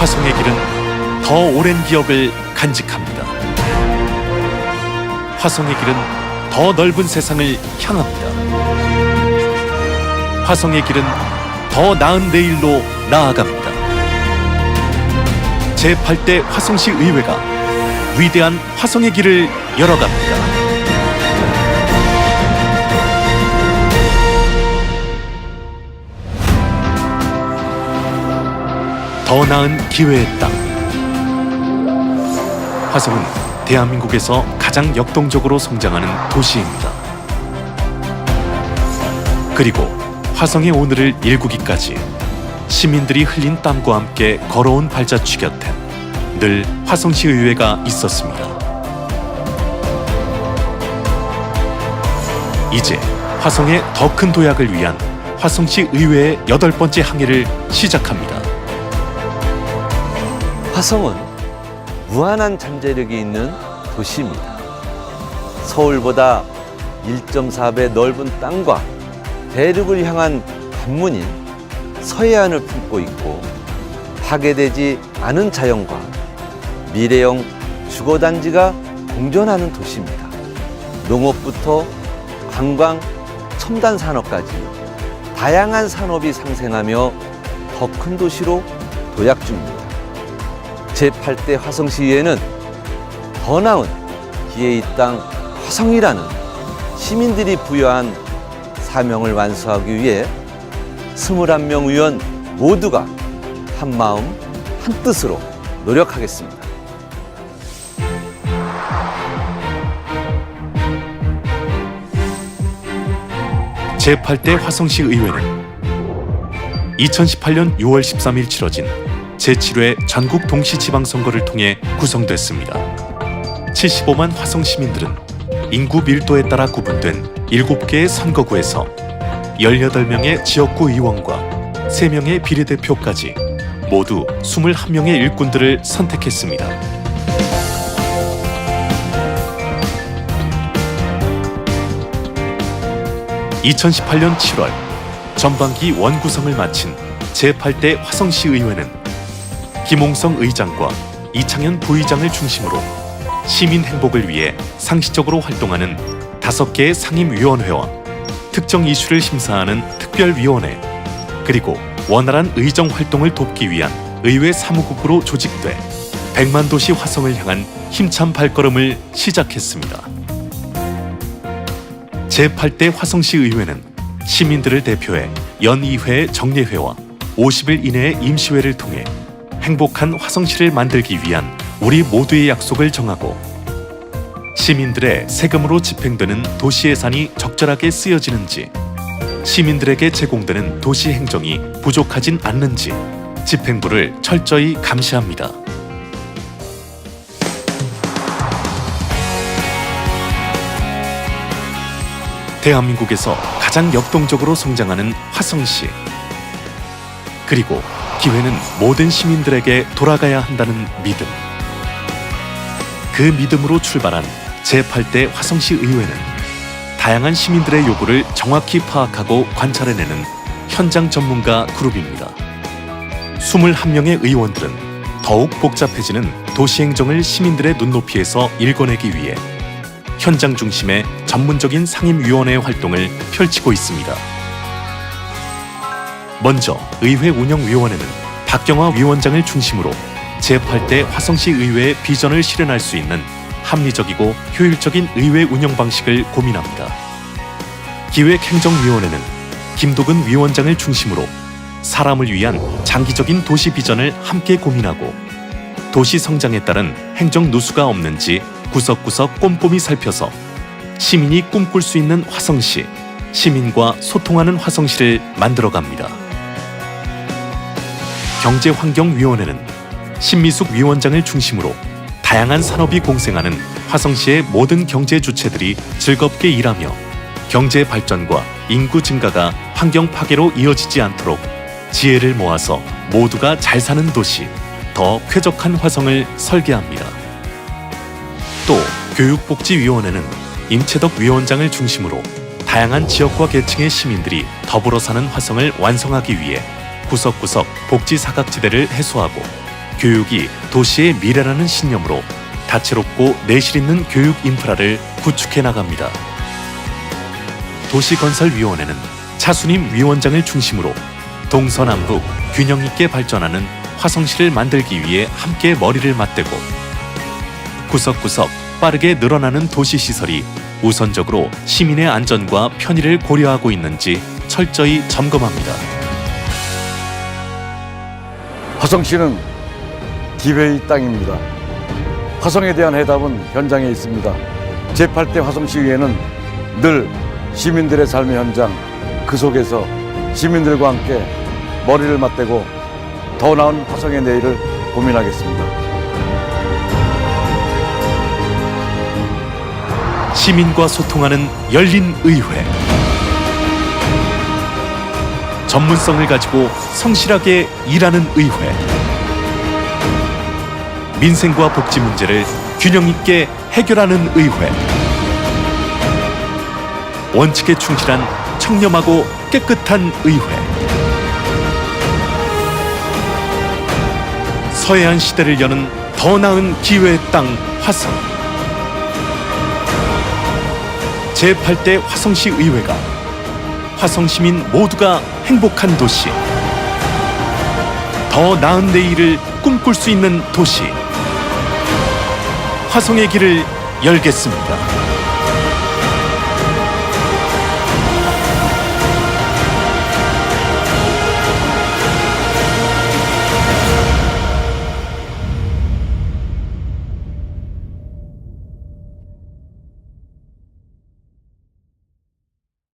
화성의 길은 더 오랜 기억을 간직합니다. 화성의 길은 더 넓은 세상을 향합니다. 화성의 길은 더 나은 내일로 나아갑니다. 제8대 화성시 의회가 위대한 화성의 길을 열어갑니다. 더 나은 기회의 땅. 화성은 대한민국에서 가장 역동적으로 성장하는 도시입니다. 그리고 화성의 오늘을 일구기까지 시민들이 흘린 땀과 함께 걸어온 발자취 곁엔 늘 화성시 의회가 있었습니다. 이제 화성의 더 큰 도약을 위한 화성시 의회의 여덟 번째 항해를 시작합니다. 화성은 무한한 잠재력이 있는 도시입니다. 서울보다 1.4배 넓은 땅과 대륙을 향한 관문인 서해안을 품고 있고 파괴되지 않은 자연과 미래형 주거단지가 공존하는 도시입니다. 농업부터 관광, 첨단 산업까지 다양한 산업이 상생하며 더 큰 도시로 도약 중입니다. 제8대 화성시의회는 더 나은 기회의 땅 화성이라는 시민들이 부여한 사명을 완수하기 위해 21명 의원 모두가 한 마음 한 뜻으로 노력하겠습니다. 제8대 화성시 의회는 2018년 6월 13일 치러진 제7회 전국 동시 지방선거를 통해 구성됐습니다. 75만 화성 시민들은 인구 밀도에 따라 구분된 7개의 선거구에서 18명의 지역구 의원과 3명의 비례대표까지 모두 21명의 일꾼들을 선택했습니다. 2018년 7월 전반기 원구성을 마친 제8대 화성시 의회는 김홍성 의장과 이창현 부의장을 중심으로 시민 행복을 위해 상시적으로 활동하는 다섯 개의 상임위원회와 특정 이슈를 심사하는 특별위원회 그리고 원활한 의정 활동을 돕기 위한 의회 사무국으로 조직돼 100만 도시 화성을 향한 힘찬 발걸음을 시작했습니다. 제8대 화성시 의회는 시민들을 대표해 연의회 정례회와 50일 이내의 임시회를 통해 행복한 화성시를 만들기 위한 우리 모두의 약속을 정하고 시민들의 세금으로 집행되는 도시 예산이 적절하게 쓰여지는지 시민들에게 제공되는 도시 행정이 부족하진 않는지 집행부를 철저히 감시합니다. 대한민국에서 가장 역동적으로 성장하는 화성시. 그리고 기회는 모든 시민들에게 돌아가야 한다는 믿음. 그 믿음으로 출발한 제8대 화성시 의회는 다양한 시민들의 요구를 정확히 파악하고 관찰해내는 현장 전문가 그룹입니다. 21명의 의원들은 더욱 복잡해지는 도시행정을 시민들의 눈높이에서 읽어내기 위해 현장 중심의 전문적인 상임위원회 활동을 펼치고 있습니다. 먼저 의회 운영위원회는 박경화 위원장을 중심으로 제8대 화성시 의회의 비전을 실현할 수 있는 합리적이고 효율적인 의회 운영 방식을 고민합니다. 기획행정위원회는 김도근 위원장을 중심으로 사람을 위한 장기적인 도시 비전을 함께 고민하고 도시 성장에 따른 행정 누수가 없는지 구석구석 꼼꼼히 살펴서 시민이 꿈꿀 수 있는 화성시, 시민과 소통하는 화성시를 만들어갑니다. 경제환경위원회는 신미숙 위원장을 중심으로 다양한 산업이 공생하는 화성시의 모든 경제 주체들이 즐겁게 일하며 경제 발전과 인구 증가가 환경 파괴로 이어지지 않도록 지혜를 모아서 모두가 잘 사는 도시, 더 쾌적한 화성을 설계합니다. 또 교육복지위원회는 임채덕 위원장을 중심으로 다양한 지역과 계층의 시민들이 더불어 사는 화성을 완성하기 위해 구석구석 복지 사각지대를 해소하고 교육이 도시의 미래라는 신념으로 다채롭고 내실 있는 교육 인프라를 구축해 나갑니다. 도시건설위원회는 차순임 위원장을 중심으로 동서남북 균형 있게 발전하는 화성시를 만들기 위해 함께 머리를 맞대고 구석구석 빠르게 늘어나는 도시 시설이 우선적으로 시민의 안전과 편의를 고려하고 있는지 철저히 점검합니다. 화성시는 기회의 땅입니다. 화성에 대한 해답은 현장에 있습니다. 제8대 화성시의회는 늘 시민들의 삶의 현장 그 속에서 시민들과 함께 머리를 맞대고 더 나은 화성의 내일을 고민하겠습니다. 시민과 소통하는 열린 의회. 전문성을 가지고 성실하게 일하는 의회. 민생과 복지 문제를 균형 있게 해결하는 의회. 원칙에 충실한 청렴하고 깨끗한 의회. 서해안 시대를 여는 더 나은 기회의 땅 화성. 제8대 화성시 의회가 화성 시민 모두가 행복한 도시 더 나은 내일을 꿈꿀 수 있는 도시 화성의 길을 열겠습니다.